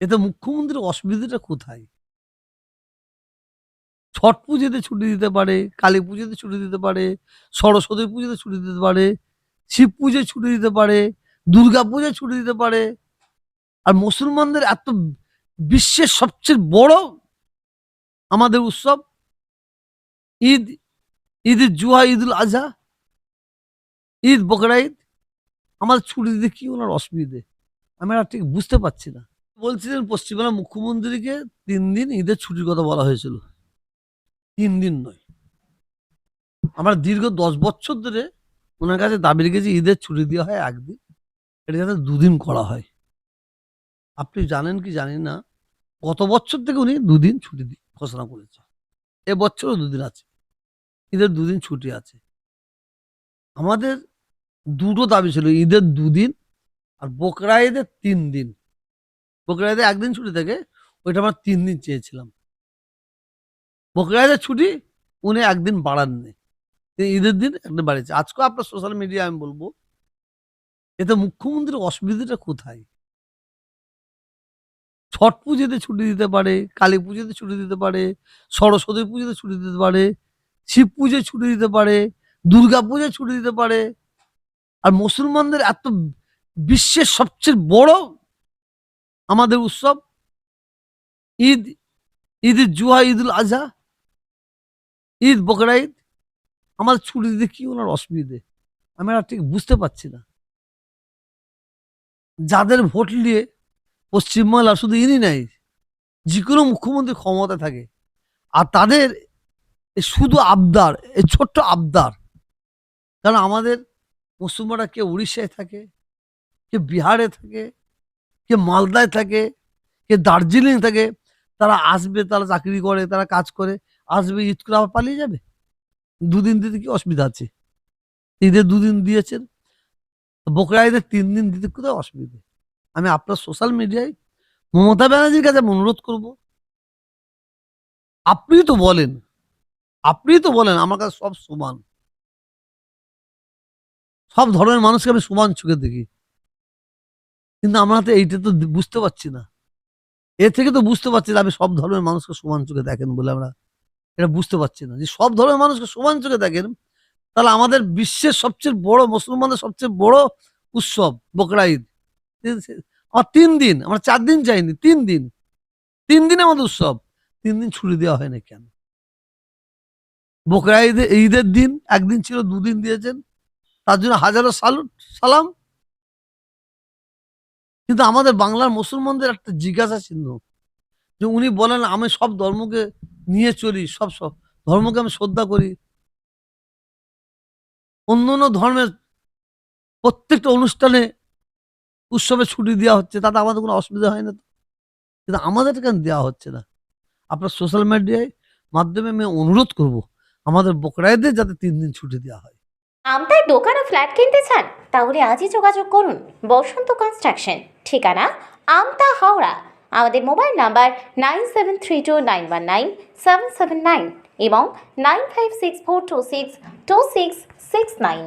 এতে মুখ্যমন্ত্রীর অসুবিধাটা কোথায়? ছট পুজোতে ছুটি দিতে পারে, কালী পুজোতে ছুটি দিতে পারে, সরস্বতী পুজোতে ছুটি দিতে পারে, শিব পুজোয় ছুটি দিতে পারে, দুর্গা পুজোয় ছুটি দিতে পারে। আর মুসলমানদের এত বিশ্বের সবচেয়ে বড় আমাদের উৎসব ঈদ ঈদ জুহা ঈদুল আজহা ঈদ বকরা ঈদ। আমাদের ছুটি দিতে কি ওনার অসুবিধে? আমি আর ঠিক বুঝতে পারছি না। বলছিলেন পশ্চিমবাংলার মুখ্যমন্ত্রীকে তিন দিন ঈদের ছুটির কথা বলা হয়েছিল। তিন দিন নয়। আমরা দীর্ঘ দশ বছর ধরে ওনার কাছে দাবি রেখেছি ঈদের ছুটি দেওয়া হয় একদিন, এটা যাতে দুদিন করা হয়। আপনি জানেন কি জানেন না, গত বছর থেকে উনি দুদিন ছুটি ঘোষণা করেছে এ বছরও দুদিন আছে। ঈদের দুদিন ছুটি আছে। আমাদের দুটো দাবি ছিল, ঈদের দুদিন আর বকরা ঈদের তিন দিন। বকরা একদিন ছুটি থাকে ওইটা আমরা তিন দিন চেয়েছিলাম। বকরা ছুটি উনি একদিন বাড়াননি। তিনি ঈদের দিন একদিন বাড়িয়েছে। আজকেও আপনার সোশ্যাল মিডিয়া আমি বলব, এতে মুখ্যমন্ত্রীর অসুবিধাটা কোথায়? ছট পুজোতে ছুটি দিতে পারে, কালী পুজোতে ছুটি দিতে পারে, সরস্বতী পুজোতে ছুটি দিতে পারে, শিব পুজোয় ছুটি দিতে পারে, দুর্গা পুজোয় ছুটি দিতে পারে। আর মুসলমানদের এত বিশ্বের সবচেয়ে বড় আমাদের উৎসব? ঈদ ঈদ জুহা ঈদুল আজহা ঈদ বকরা ঈদ। আমাদের ছুটি দিতে কি ওনার অসুবিধে? আমি আর ঠিক বুঝতে পারছি না। যাদের ভোট নিয়ে পশ্চিমবাংলা শুধু ইনি নাই, যে কোনো মুখ্যমন্ত্রী ক্ষমতা থাকে। আর তাদের শুধু আবদার এই ছোট্ট আবদার। কারণ আমাদের মুসলমানরা কে উড়িষ্যায় থাকে, কে বিহারে থাকে কে মালদায় থাকে কে দার্জিলিং থাকে, তারা আসবে, তারা চাকরি করে, তারা কাজ করে, আসবে, ঈদ করে আবার পালিয়ে যাবে। দুদিন দিতে কি অসুবিধা আছে? ঈদের দুদিন দিয়েছেন, বকরা ঈদের তিন দিন দিতে কোথায় অসুবিধা? আমি আপনার সোশ্যাল মিডিয়ায় মমতা ব্যানার্জির কাছে অনুরোধ করব। আপনি তো বলেন আপনি তো বলেন, আমার কাছে সব সমান। সব ধরনের মানুষকে আমি সমান চোখে দেখি। কিন্তু আমরা তো এইটা তো বুঝতে পারছি না। এ থেকে তো বুঝতে পারছি না আপনি সব ধর্মের মানুষকে সমান চোখে দেখেন বলে আমরা এটা বুঝতে পারছি না। যে সব ধর্মের মানুষকে সমান চোখে দেখেন, তাহলে আমাদের বিশ্বের সবচেয়ে বড়, মুসলমানদের সবচেয়ে বড় উৎসব বকরা ঈদ। আমার তিন দিন, আমরা চার দিন চাইনি তিন দিন। তিন দিন আমাদের উৎসব, তিন দিন ছুটি দেওয়া হয় না কেন? বকরা ঈদের ঈদের দিন একদিন ছিল, দুদিন দিয়েছেন। তার জন্য হাজারো সালুট, সালাম। কিন্তু আমাদের বাংলার মুসলমানদের একটা জিজ্ঞাসা চিহ্ন, যে উনি বলেন, আমি সব ধর্মকে নিয়ে চলি, সব সব ধর্মকে আমি শ্রদ্ধা করি। অন্য অন্য ধর্মের প্রত্যেকটা অনুষ্ঠানে উৎসবে ছুটি দেওয়া হচ্ছে, তাতে আমাদের কোনো অসুবিধা হয় না কিন্তু আমাদের কেন দেওয়া হচ্ছে না? আপনার সোশ্যাল মিডিয়ায় মাধ্যমে আমি অনুরোধ করব, আমাদের বকরাইদের যাতে তিন দিন ছুটি দেওয়া হয়। আমতায় দোকান ও ফ্ল্যাট কিনতে চান? তাহলে আজই যোগাযোগ করুন। বসন্ত কনস্ট্রাকশন। ঠিকানা? আমতা হাওড়া। আমাদের mobile number nine seven three two nine one nine seven seven nine এবং nine five six four two six two six six nine.